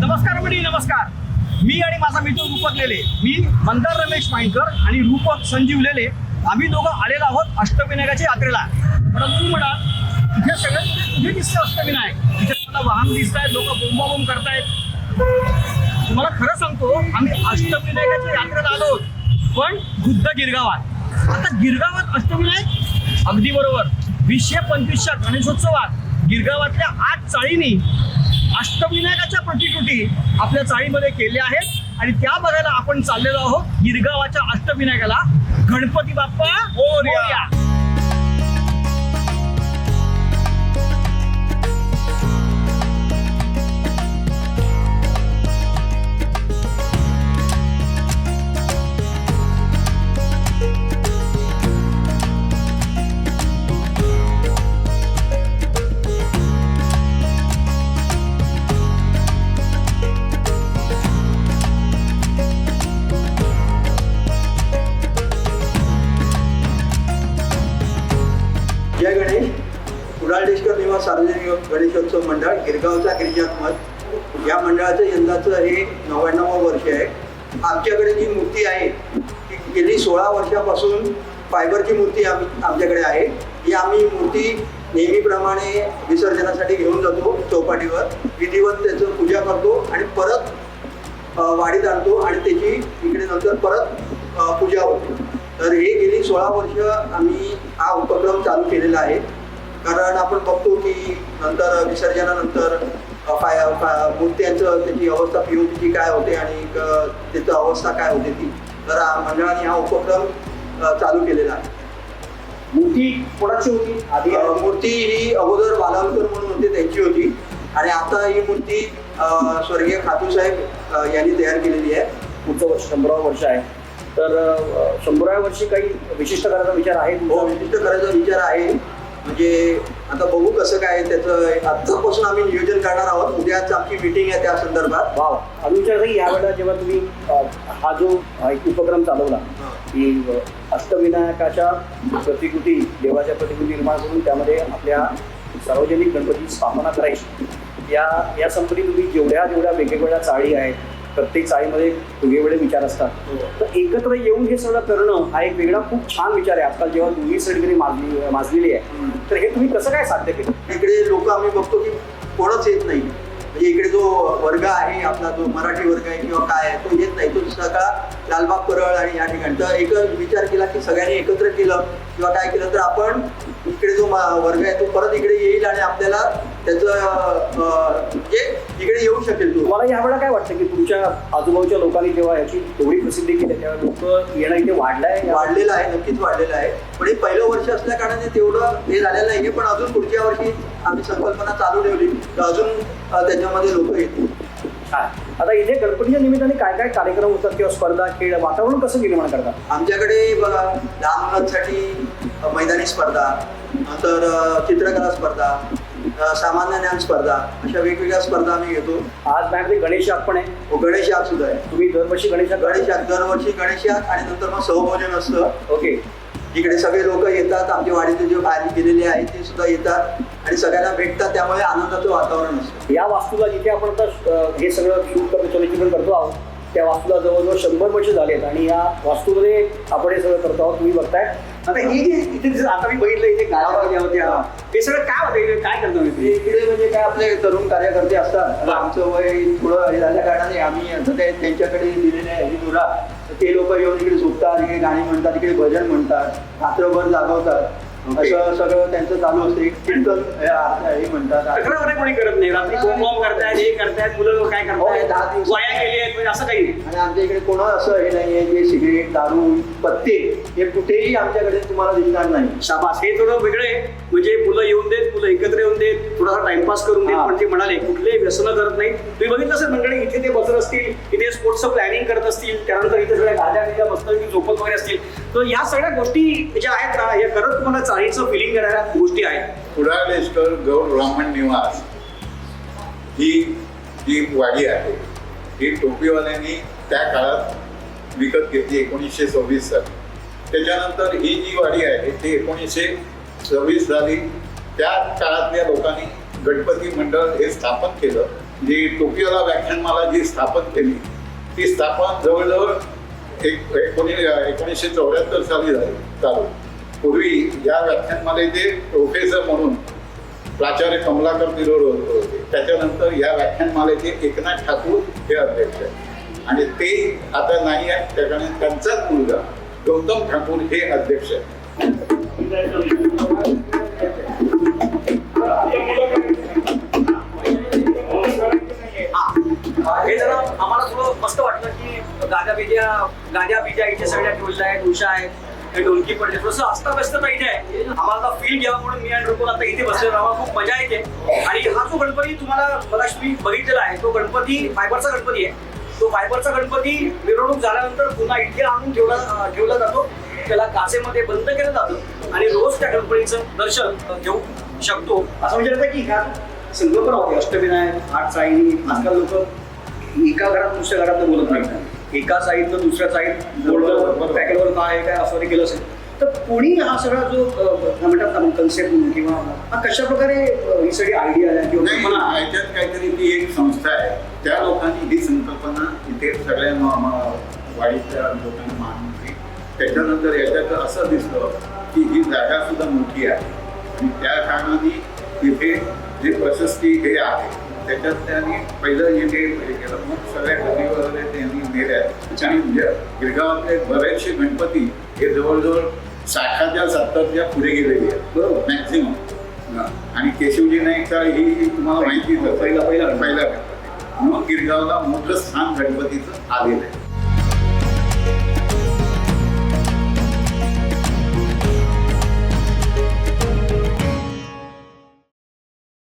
नमस्कार मंडळी नमस्कार. मी आणि माझा मित्र रूपक लेले. मी मंदार रमेश माईकर आणि रूपक संजीव लेले. आम्ही दोघं आलेलो आहोत अष्टविनायकाच्या यात्रेला. परंतु म्हणा तिथे सगळ्यात कुठे दिसते अष्टविनायक. तिथे मला वाहन दिसत आहेत लोक बोंबाबोंब करतायत. तुम्हाला खरं सांगतो आम्ही अष्टविनायकाच्या यात्रेत आलो पण बुद्ध गिरगावात. आता गिरगावात अष्टविनायक? अगदी बरोबर. वीसशे पंचवीसच्या गणेशोत्सवात गिरगावातल्या आठ चाळींनी अष्टविनायकाच्या प्रतिकृती आपल्या चाळीमध्ये केल्या आहेत आणि त्या बघायला आपण चाललेलो आहोत गिरगावाच्या अष्टविनायकाला गणपती बाप्पा मोरया. किंवा सार्वजनिक गणेशोत्सव मंडळ गिरगावचा गिरिजात्मक या मंडळाचं यंदाचं हे नव्याण्णवं वर्ष आहे. आमच्याकडे जी मूर्ती आहे ती गेली सोळा वर्षापासून फायबरची मूर्ती आम्ही आमच्याकडे आहे. ही आम्ही मूर्ती नेहमीप्रमाणे विसर्जनासाठी घेऊन जातो चौपाटीवर. विधिवत त्याचं पूजा करतो आणि परत वाढीत आणतो आणि त्याची इकडे नंतर परत पूजा होते. तर हे गेली सोळा वर्ष आम्ही हा उपक्रम चालू केलेला आहे. कारण आपण बघतो की नंतर विसर्जनानंतर मूर्त्यांचं त्याची अवस्था पीओपीची काय होते आणि त्याचं अवस्था काय होते ती. तर मंडळाने हा उपक्रम चालू केलेला आहे. मूर्ती कोणाची होती? आधी मूर्ती ही अगोदर वालावकर म्हणून होते त्यांची होती. आणि आता ही मूर्ती स्वर्गीय खातूसाहेब अ, यांनी तयार केलेली आहे. पुढचं वर्ष शंभरावं वर्ष आहे. तर शंभराव्या वर्षी काही विशिष्ट करायचा विचार आहे हो? विशिष्ट करायचा विचार आहे. म्हणजे आता बघू कसं काय त्याचं. आत्तापासून आम्ही नियोजन करणार आहोत. उद्याच आमची मीटिंग आहे त्या संदर्भात. वा वा. अजून विचार की यावेळेला जेव्हा तुम्ही अं, हा जो अं, एक उपक्रम चालवला की अं, अष्टविनायकाच्या प्रतिकृती देवाच्या प्रतिकृती निर्माण करून त्यामध्ये आपल्या सार्वजनिक गणपती स्थापना करायची. या या संबंधी तुम्ही जेवढ्या जेवढ्या वेगवेगळ्या चाळी आहेत प्रत्येक चाळीमध्ये वेगवेगळे विचार असतात. तर एकत्र येऊन हे सगळं करणं हा एक वेगळा खूप छान विचार आहे. आजकाल जेव्हा दोन्ही सगळी माजली माजलेली आहे तर हे तुम्ही कसं काय साध्य केलं? इकडे लोक आम्ही बघतो की कोणच येत नाही. म्हणजे इकडे जो वर्ग आहे आपला जो मराठी वर्ग आहे किंवा काय आहे तो येत नाही. तो सगळा लालबाग परळ आणि या ठिकाणी. तर एक विचार केला की सगळ्यांनी एकत्र केलं किंवा काय केलं तर आपण इकडे जो मा- वर्ग आहे तो परत इकडे येईल आणि आपल्याला त्याचं म्हणजे इकडे येऊ शकेल तो. तुम्हाला यावेळेला काय वाटतं की तुमच्या आजूबाजूच्या लोकांनी जेव्हा याची एवढी प्रसिद्धी केली त्यावेळेला लोक येणं इथे वाढलंय? या- वाढलेलं आहे नक्कीच वाढलेलं आहे. पण हे पहिलं वर्ष असल्या कारणाने तेवढं हे झालेलं नाही पण अजून पुढच्या वर्षी आम्ही संकल्पना चालू ठेवली. तर अजून त्याच्यामध्ये लोक येतील. आता इथे गणपतीच्या निमित्ताने काय काय कार्यक्रम होतात किंवा स्पर्धा खेळ वातावरण कसं निर्माण करतात? आमच्याकडे बघा लहान मुलांसाठी मैदानी स्पर्धा नंतर चित्रकला स्पर्धा सामान्य ज्ञान स्पर्धा अशा वेगवेगळ्या स्पर्धा आम्ही घेतो. आज मॅडम गणेश याग पण आहे. व गणेश याग सुद्धा आहे. तुम्ही दरवर्षी गणेश गणेश याग दरवर्षी गणेश याग आणि नंतर मग सहभोजन असतं. ओके. इकडे सगळे लोक येतात आमच्या वाडीतले जे बाहेर गेलेले आहेत ते सुद्धा येतात आणि सगळ्यांना भेटतात त्यामुळे आनंदाचं वातावरण असतं. या वास्तूला जिथे आपण आता हे सगळं शूट करतो चलचित्र करतो आहोत त्या वास्तूला जवळजवळ शंभर वर्ष झालेत आणि या वास्तूमध्ये आपण हे सगळं करतो आहोत तुम्ही बघताय. आता हे जे इथे आता मी बघितलं इथे होत्या हे सगळं काय होतं काय करतो मी? इकडे म्हणजे काय आपले तरुण कार्यकर्ते असतात. आमचं वय थोडं हे झाल्या कारणाने आम्ही आता ते त्यांच्याकडे दिलेले आहे ते लोक येऊन इकडे झोपतात इकडे गाणी म्हणतात इकडे भजन म्हणतात रात्रभर जागवतात. Okay. असं सगळं त्यांचं चालू असतं. कीर्तन हे म्हणतात. तक्रार कोणी करत नाही. रात्री बॉम्ब करतायत हे करतायत मुलं काय हो, हे दहा करतायत दिवस- वाया गेली आहेत म्हणजे असं काही नाही. आणि आमच्या इकडे कोण असं हे नाहीये जे सिगरेट दारू पत्ते हे कुठेही आमच्याकडे तुम्हाला दिसणार नाही. शाबास. हे थोडं वेगळं आहे. म्हणजे मुलं येऊन देत मुलं एकत्र येऊन देत थोडासा टाइमपास करून देत. हा. पण ते म्हणाले कुठलेही व्यसन करत नाही तुम्ही बघितलं असेल मंडळी इथे ते बसत असतील इथे स्पोर्ट्सचं प्लॅनिंग करत असतील. त्यानंतर इथे सगळ्या गाद्या बिद्या मस्त झोपत वगैरे असतील. तर या सगळ्या गोष्टी ज्या आहेत ना हे खरंच तुम्हाला चाळीचं फिलिंग करायला गोष्टी आहेत. कुडाळेश्वर गौर ब्राह्मण निवास ही जी वाडी आहे ही टोपीवाल्यांनी त्या काळात विकत घेतली एकोणीसशे सव्वीस साली. त्याच्यानंतर ही जी वाडी आहे ती एकोणीसशे सव्वीस साली त्या काळातल्या लोकांनी गणपती मंडळ हे स्थापन केलं. जी टोपीवाला व्याख्यानमाला जी स्थापन केली ती स्थापन जवळजवळ एक एकोणी एकोणीसशे चौऱ्याहत्तर साली झाले. चालू. पूर्वी या व्याख्यानमालेचे प्रोफेसर म्हणून प्राचार्य कमलाकर तिरोड होते. त्याच्यानंतर या व्याख्यानमालेचे एकनाथ ठाकूर हे अध्यक्ष आहेत. आणि ते आता नाही आहेत त्या कारण त्यांचाच मुलगा गौतम ठाकूर हे अध्यक्ष आहेत. गाद्या ज्या गाड्या बिजा इथे सगळ्या ठेवल्या आहेत उषा आहेत हे डोलकी पडले. थोडंसं अस्ताव्यस्तता इथे आहे. आम्हाला फील घ्यावा म्हणून मी आणि रुपन आता इथे बसलेलो आम्हाला खूप मजा येते. आणि हा जो गणपती तुम्हाला मला तुम्ही बघितलेला आहे तो गणपती फायबरचा गणपती आहे. तो फायबरचा गणपती मिरवणूक झाल्यानंतर पुन्हा इथे आणून ठेवला ठेवला जातो. त्याला काचेमध्ये बंद केलं जातं. आणि रोज त्या गणपतीचं दर्शन घेऊ शकतो. असं म्हणजे येतं की ह्या संकल्पना होती अष्टविनायक आठ साईनी आजकाल लोक एका घरात दुसऱ्या घरात बोलत नाही एका साईडनं दुसऱ्या साईड बोललं पॅकेटवर काय आहे काय असं केलं असेल. तर कोणी हा सगळा जो म्हणतात ना कन्सेप्ट म्हणून किंवा हा कशा प्रकारे ही सगळी आयडिया आहे किंवा? याच्यात काहीतरी ती एक संस्था आहे. त्या लोकांनी ही संकल्पना इथे सगळ्या वाडीतल्या लोकांनी मांडली त्याच्यानंतर याच्यात असं दिसलं की ही जागा सुद्धा मोठी आहे. आणि त्या कारणाने इथे जे प्रशस्ती हे आहे त्याच्यात त्यांनी पहिलं इथे हे केलं मग सगळ्या आणि म्हणजे गिरगावातले बरेचसे गणपती हे जवळजवळ साठाच्या सत्तरच्या पुढे गेलेली आहेत. बरोबर? मॅक्झिमम आणि केशवजी नाईकचा ही तुम्हाला माहितीच आहे. पहिला- पहिला. पहिला गणपती. मग गिरगावला मोठं स्थान गणपतीचं आलेलं आहे.